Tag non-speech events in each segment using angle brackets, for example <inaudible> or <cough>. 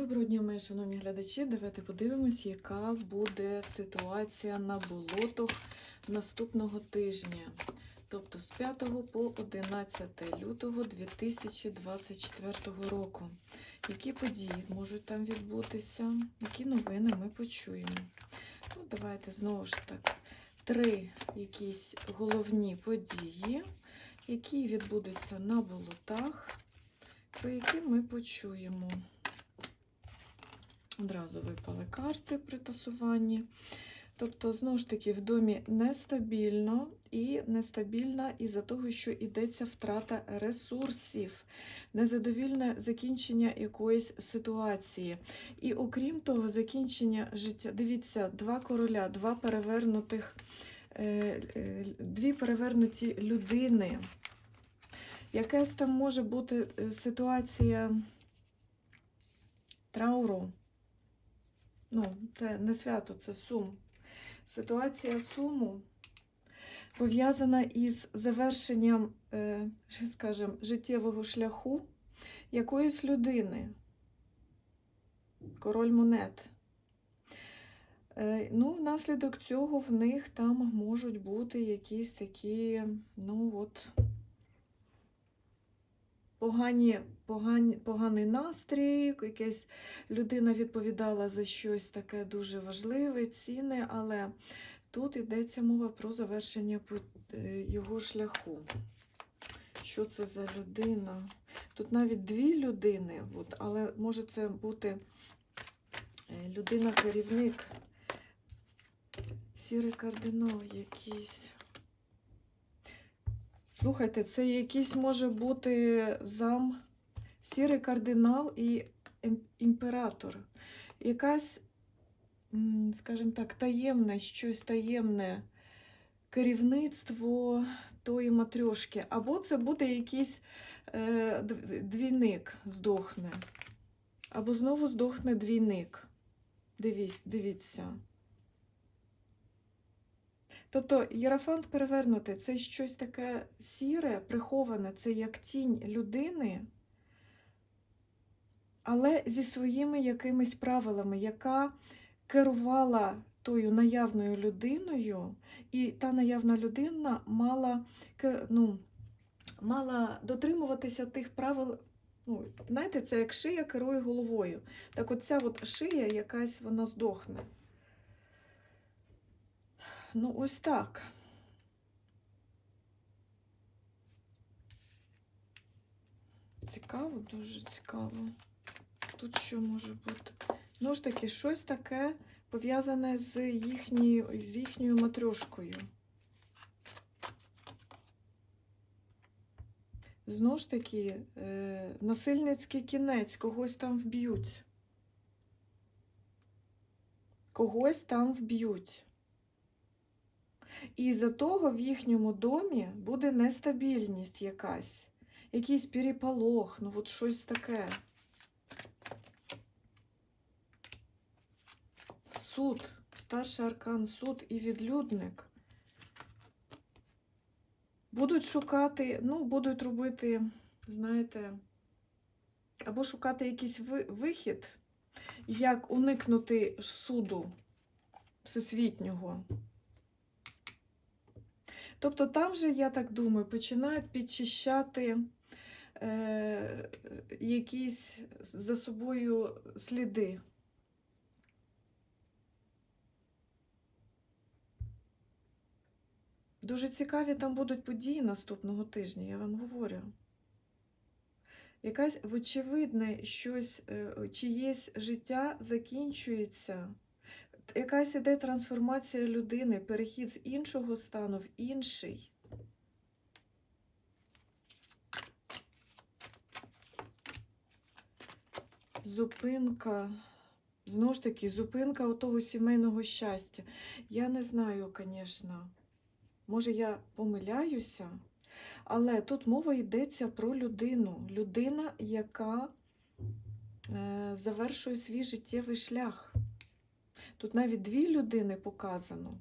Доброго дня, мої шановні глядачі. Давайте подивимось, яка буде ситуація на болотах наступного тижня. Тобто з 5 по 11 лютого 2024 року. Які події можуть там відбутися? Які новини ми почуємо? Ну, давайте знову ж так. Три якісь головні події, які відбудуться на болотах, про які ми почуємо. Одразу випали карти при тасуванні. Тобто, знову ж таки, в домі нестабільно і нестабільна із-за того, що йдеться втрата ресурсів, незадовільне закінчення якоїсь ситуації. І окрім того, закінчення життя. Дивіться, два короля, два перевернутих, е, е, дві перевернуті людини. Якась там може бути е, ситуація трауру. Ну, це не свято, це сум. Ситуація суму пов'язана із завершенням, е, скажімо, життєвого шляху якоїсь людини. Король монет. Е, Ну, внаслідок цього в них там можуть бути якісь такі, ну от, погані, погані, поганий настрій, якась людина відповідала за щось таке дуже важливе, цінне, але тут йдеться мова про завершення е, його шляху. Що це за людина? Тут навіть дві людини, от, але може це бути е, людина-керівник, сірий кардинал якийсь. Слухайте, це якийсь може бути зам, сірий кардинал і імператор. Якась, скажімо так, таємне, щось таємне керівництво тої матрьошки. Або це буде якийсь е, двійник здохне. Або знову здохне двійник. Диві, дивіться. Тобто єрафант перевернутий це щось таке сіре, приховане, це як тінь людини, але зі своїми якимись правилами, яка керувала тою наявною людиною, і та наявна людина мала, ну, мала дотримуватися тих правил. Ну, знаєте, це як шия керує головою. Так от ця от шия якась вона здохне. Ну, ось так. Цікаво, дуже цікаво. Тут що може бути? Знову ж таки, щось таке пов'язане з їхньою, з їхньою матрьошкою. Знову ж таки, е, насильницький кінець, когось там вб'ють. Когось там вб'ють. І за того в їхньому домі буде нестабільність якась, якийсь переполох, ну от щось таке. Суд, старший аркан, суд і відлюдник. Будуть шукати, ну, будуть робити, знаєте, або шукати якийсь вихід, як уникнути суду всесвітнього. Тобто там же, я так думаю, починають підчищати е, якісь за собою сліди. Дуже цікаві там будуть події наступного тижня, я вам говорю. Якась, вочевидне, щось, е, чиєсь життя закінчується. Якась іде трансформація людини, перехід з іншого стану в інший. Зупинка. Знову ж таки, зупинка отого сімейного щастя. Я не знаю, звісно. Може, я помиляюся, але тут мова йдеться про людину. Людина, яка е, завершує свій життєвий шлях. Тут навіть дві людини показано.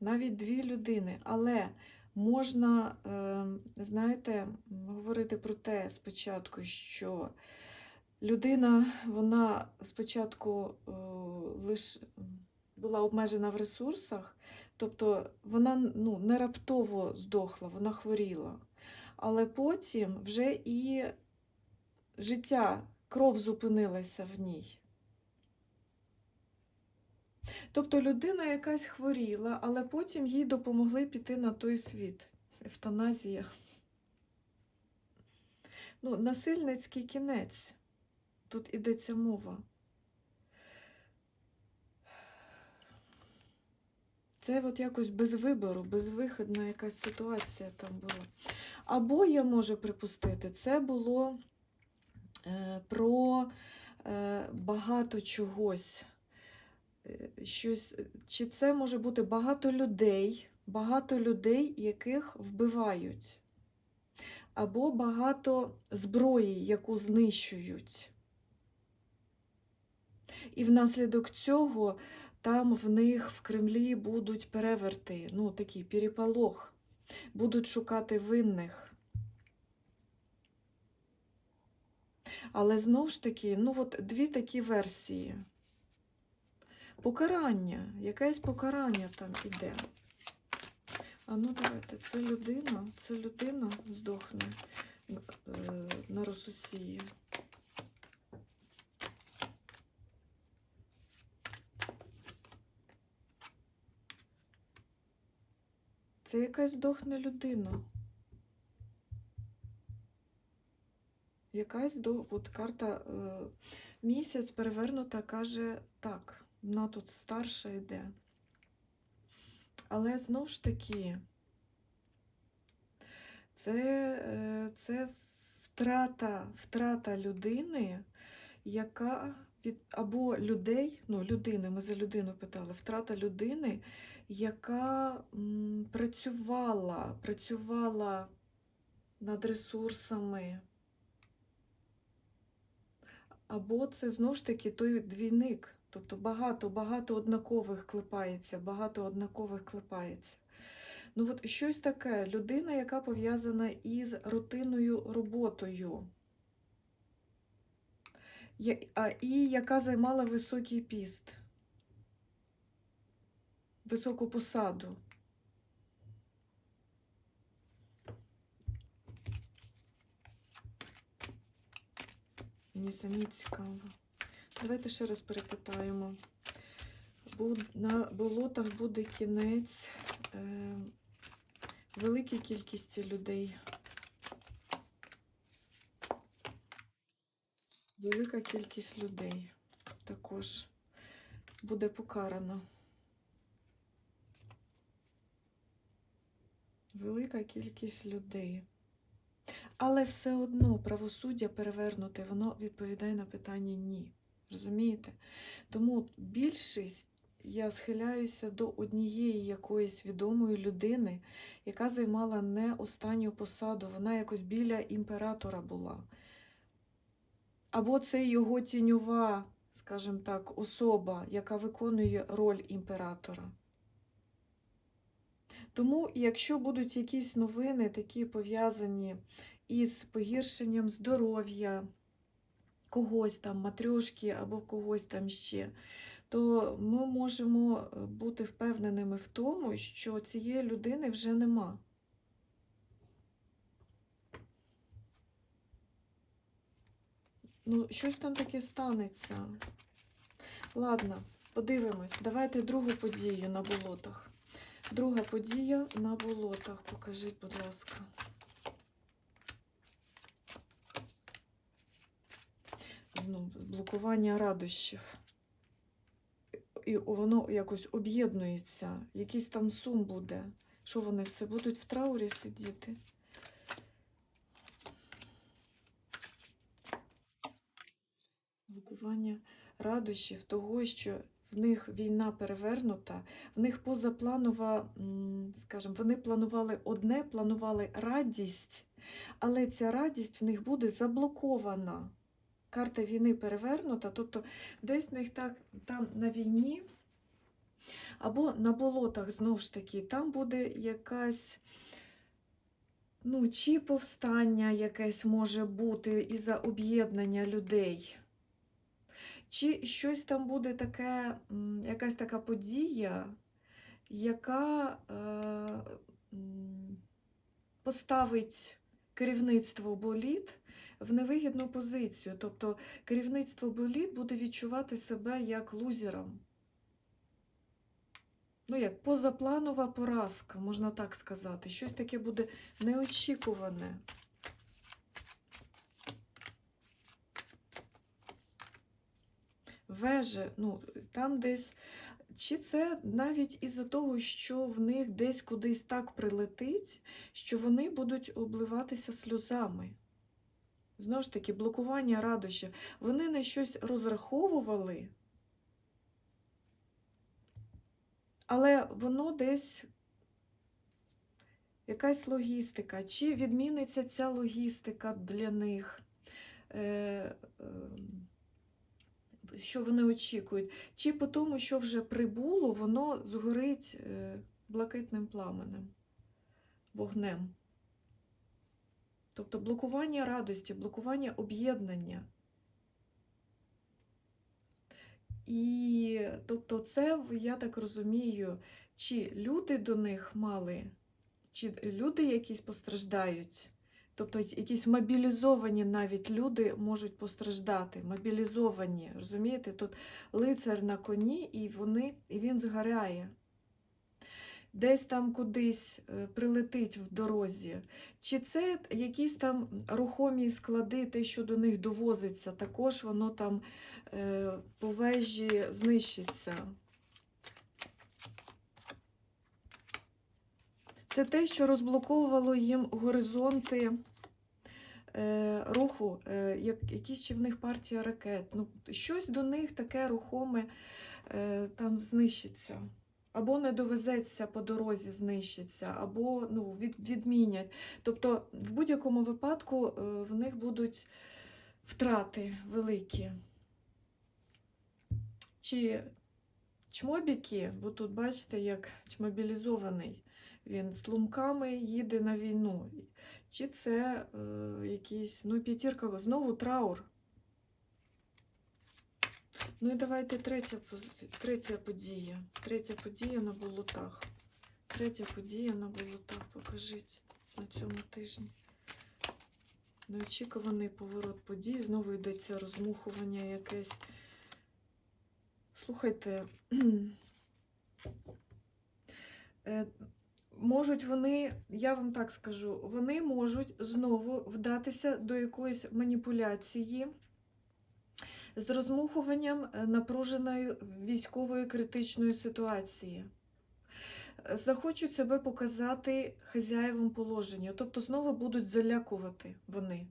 Навіть дві людини. Але можна, е, знаєте, говорити про те спочатку, що людина, вона спочатку е, лише була обмежена в ресурсах, тобто вона ну, не раптово здохла, вона хворіла. Але потім вже і життя, кров зупинилася в ній. Тобто людина якась хворіла, але потім їй допомогли піти на той світ. Евтаназія. Ну, насильницький кінець. Тут ідеться мова. Це от якось без вибору, безвиходна якась ситуація там була. Або я можу припустити, це було про е, багато чогось. Е, щось, Чи це може бути багато людей, багато людей, яких вбивають, або багато зброї, яку знищують. І внаслідок цього там в них в Кремлі будуть переверти, ну такий переполох, будуть шукати винних. Але знову ж таки, ну от дві такі версії. Покарання, якесь покарання там іде. А ну давайте, це людина, це людина здохне е, на Росусії. Це якась здохне людина. Якась до... От карта е, місяць перевернута каже так, вона тут старша йде. Але знову ж таки, це, е, це втрата, втрата людини, яка від або людей, ну, людини, ми за людину питали, втрата людини, яка м, працювала, працювала над ресурсами. Або це знову ж таки той двійник, тобто багато-багато однакових клепається, багато однакових клепається. Ну от щось таке, людина, яка пов'язана із рутинною роботою і яка займала високий піст, високу посаду. Мені самі цікаво. Давайте ще раз перепитаємо. На болотах буде кінець е, великій кількості людей. Велика кількість людей також буде покарана. Велика кількість людей. Але все одно правосуддя перевернуте, воно відповідає на питання ні. Розумієте? Тому більшість я схиляюся до однієї якоїсь відомої людини, яка займала не останню посаду, вона якось біля імператора була. Або це його тіньова, скажімо так, особа, яка виконує роль імператора. Тому, якщо будуть якісь новини, такі пов'язані із погіршенням здоров'я, когось там, матрьошки або когось там ще, то ми можемо бути впевненими в тому, що цієї людини вже нема. Ну, щось там таке станеться. Ладно, подивимось. Давайте другу подію на болотах. Друга подія на болотах. Покажіть, будь ласка. Знову блокування радощів. І воно якось об'єднується. Якийсь там сум буде. Що вони все будуть в траурі сидіти? Блокування радощів того, що в них війна перевернута, в них позапланова, скажімо, вони планували одне, планували радість, але ця радість в них буде заблокована. Карта війни перевернута, тобто десь них так, там на війні або на болотах, знову ж таки, там буде якась ну, чи повстання якесь може бути із-за об'єднання людей. Чи щось там буде таке, якась така подія, яка е, поставить керівництво боліт в невигідну позицію. Тобто керівництво боліт буде відчувати себе як лузером. Ну, як позапланова поразка, можна так сказати. Щось таке буде неочікуване. Веже, ну, там десь. Чи це навіть із-за того, що в них десь кудись так прилетить, що вони будуть обливатися сльозами. Знову ж таки, блокування радощів. Вони на щось розраховували, але воно десь якась логістика. Чи відміниться ця логістика для них? Е, е, що вони очікують, чи по тому, що вже прибуло, воно згорить е, блакитним пламенем, вогнем. Тобто блокування радості, блокування об'єднання. І тобто, це, я так розумію, чи люди до них мали, чи люди якісь постраждають. Тобто якісь мобілізовані навіть люди можуть постраждати. Мобілізовані, розумієте? Тут лицар на коні, і, вони, і він згоряє. Десь там кудись е, прилетить в дорозі. Чи це якісь там рухомі склади, те, що до них довозиться, також воно там е, по вежі знищиться. Це те, що розблоковувало їм горизонти е, руху, е, як, якісь чи в них партія ракет. Ну, щось до них таке рухоме е, там знищиться. Або не довезеться по дорозі, знищиться, або ну, від, відмінять. Тобто, в будь-якому випадку е, в них будуть втрати великі. Чи чмобіки, бо тут бачите, як чмобілізований. Він з лумками їде на війну. Чи це е, якийсь, ну, п'ятірка, знову траур. Ну і давайте третя, третя подія. Третя подія на болотах. Третя подія на болотах. Покажіть на цьому тижні. Неочікуваний поворот подій. Знову йдеться розмухування якесь. Слухайте. <clears throat> можуть вони, я вам так скажу, вони можуть знову вдатися до якоїсь маніпуляції з розмухуванням е, напруженої військової критичної ситуації. Е, Захочуть себе показати хазяєвом положення, тобто знову будуть залякувати вони,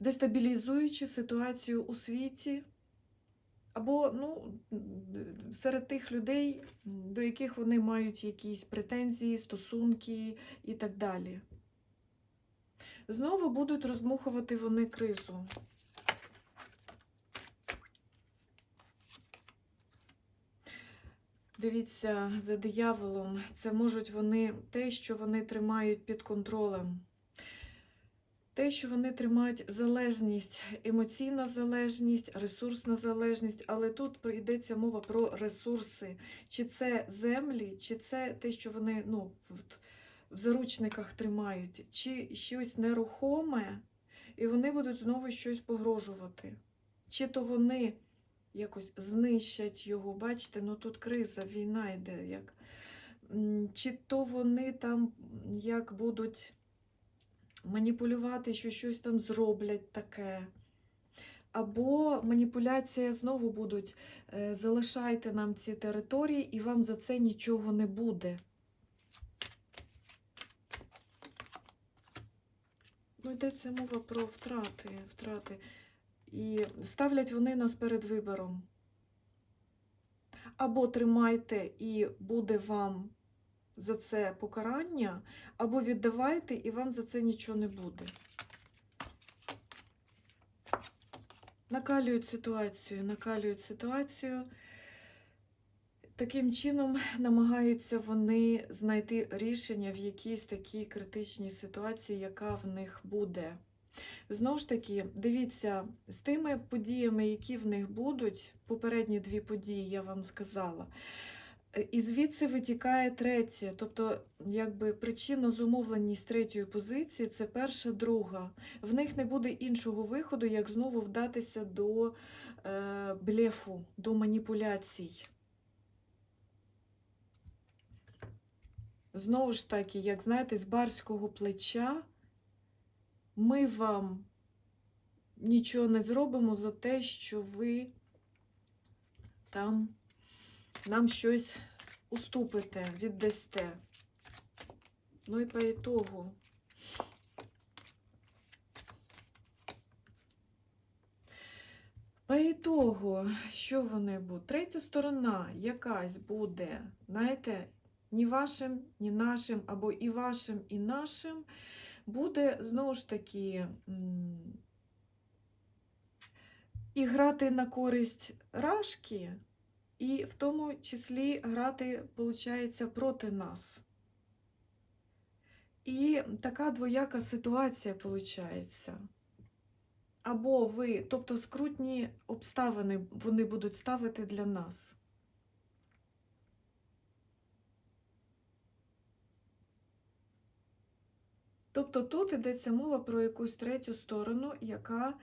дестабілізуючи ситуацію у світі. Або ну, серед тих людей, до яких вони мають якісь претензії, стосунки і так далі. Знову будуть розмухувати вони кризу. Дивіться, за дияволом, це можуть вони те, що вони тримають під контролем. Те, що вони тримають залежність, емоційна залежність, ресурсна залежність, але тут йдеться мова про ресурси. Чи це землі, чи це те, що вони ну, в, заручниках тримають, чи щось нерухоме, і вони будуть знову щось погрожувати. Чи то вони якось знищать його, бачите, ну тут криза, війна йде. як. Чи то вони там як будуть маніпулювати, що щось там зроблять таке. Або маніпуляція знову будуть, е, залишайте нам ці території, і вам за це нічого не буде. Ну, йдеться мова про втрати, втрати. І ставлять вони нас перед вибором. Або тримайте, і буде вам за це покарання, або віддавайте, і вам за це нічого не буде. Накалюють ситуацію, накалюють ситуацію. Таким чином намагаються вони знайти рішення в якійсь такій критичній ситуації, яка в них буде. Знову ж таки, дивіться, з тими подіями, які в них будуть, попередні дві події, я вам сказала. Е, І звідси витікає третє, тобто якби причина зумовленість третьої позиції це перша, друга. В них не буде іншого виходу, як знову вдатися до е, блефу, до маніпуляцій. Знову ж таки, як знаєте, з барського плеча ми вам нічого не зробимо за те, що ви там нам щось уступите, віддасте. Ну і по ітогу. По ітогу, що вони будуть? Третя сторона якась буде, знаєте, ні вашим, ні нашим, або і вашим, і нашим, буде знову ж таки і грати на користь рашки, і в тому числі грати, виходить, проти нас. І така двояка ситуація виходить. Або ви, тобто скрутні обставини вони будуть ставити для нас. Тобто тут йдеться мова про якусь третю сторону, яка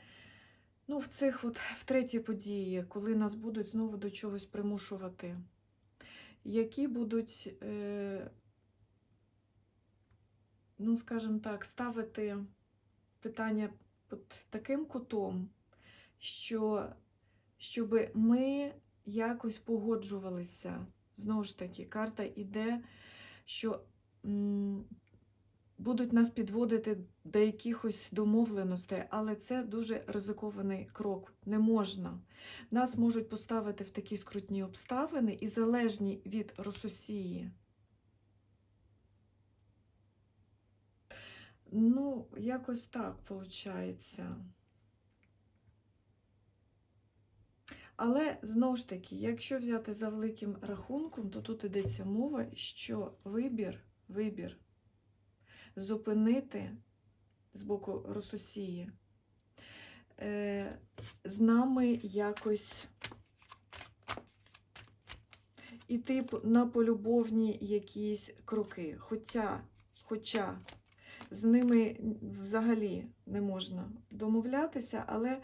ну, в цих от, в третій події, коли нас будуть знову до чогось примушувати, які будуть, е, ну, скажімо так, ставити питання під таким кутом, що щоб ми якось погоджувалися. Знову ж таки, карта йде, що м, будуть нас підводити до якихось домовленостей, але це дуже ризикований крок. Не можна. Нас можуть поставити в такі скрутні обставини і залежні від Рососії. Ну, якось так виходить. Але знову ж таки, якщо взяти за великим рахунком, то тут йдеться мова, що вибір, вибір зупинити з боку Рососії, е, з нами якось іти на полюбовні якісь кроки. Хоча, хоча з ними взагалі не можна домовлятися, але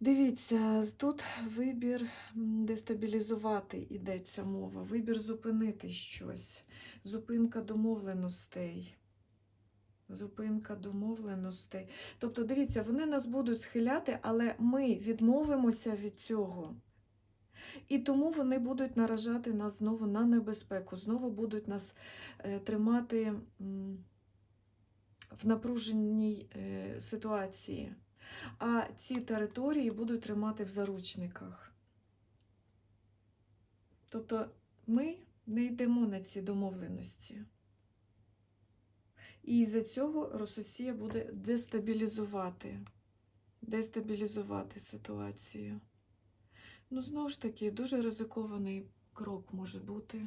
дивіться, тут вибір дестабілізувати йдеться мова, вибір зупинити щось, зупинка домовленостей. Зупинка домовленостей. Тобто, дивіться, вони нас будуть схиляти, але ми відмовимося від цього. І тому вони будуть наражати нас знову на небезпеку, знову будуть нас е, тримати в напруженій е, ситуації. А ці території будуть тримати в заручниках. Тобто ми не йдемо на ці домовленості. І із-за цього Рососія буде дестабілізувати, дестабілізувати ситуацію. Ну, знову ж таки, дуже ризикований крок може бути.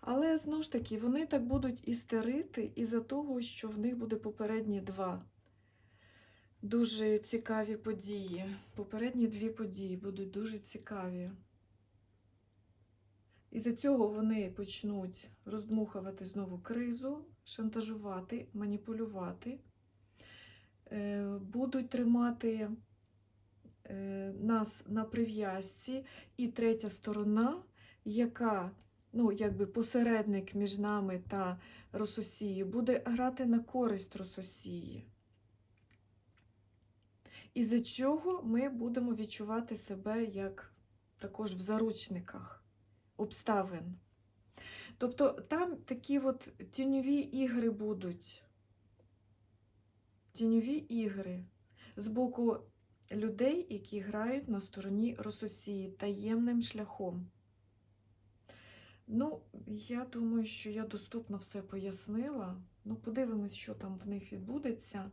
Але знову ж таки, вони так будуть істерити із-за того, що в них буде попередні два дуже цікаві події. Попередні дві події будуть дуже цікаві. Із-за цього вони почнуть роздмухувати знову кризу, шантажувати, маніпулювати, е, будуть тримати е, нас на прив'язці, і третя сторона, яка, ну, якби посередник між нами та Рососією, буде грати на користь Рососії. Із-за чого ми будемо відчувати себе як також в заручниках обставин. Тобто там такі от тіньові ігри будуть. Тіньові ігри з боку людей, які грають на стороні Рососії таємним шляхом. Ну, я думаю, що я доступно все пояснила. Ну, подивимось, що там в них відбудеться.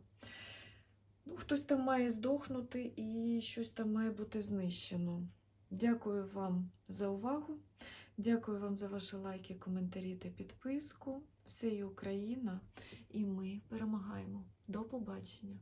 Ну, хтось там має здохнути і щось там має бути знищено. Дякую вам за увагу. Дякую вам за ваші лайки, коментарі та підписку. Все є Україна, і ми перемагаємо. До побачення!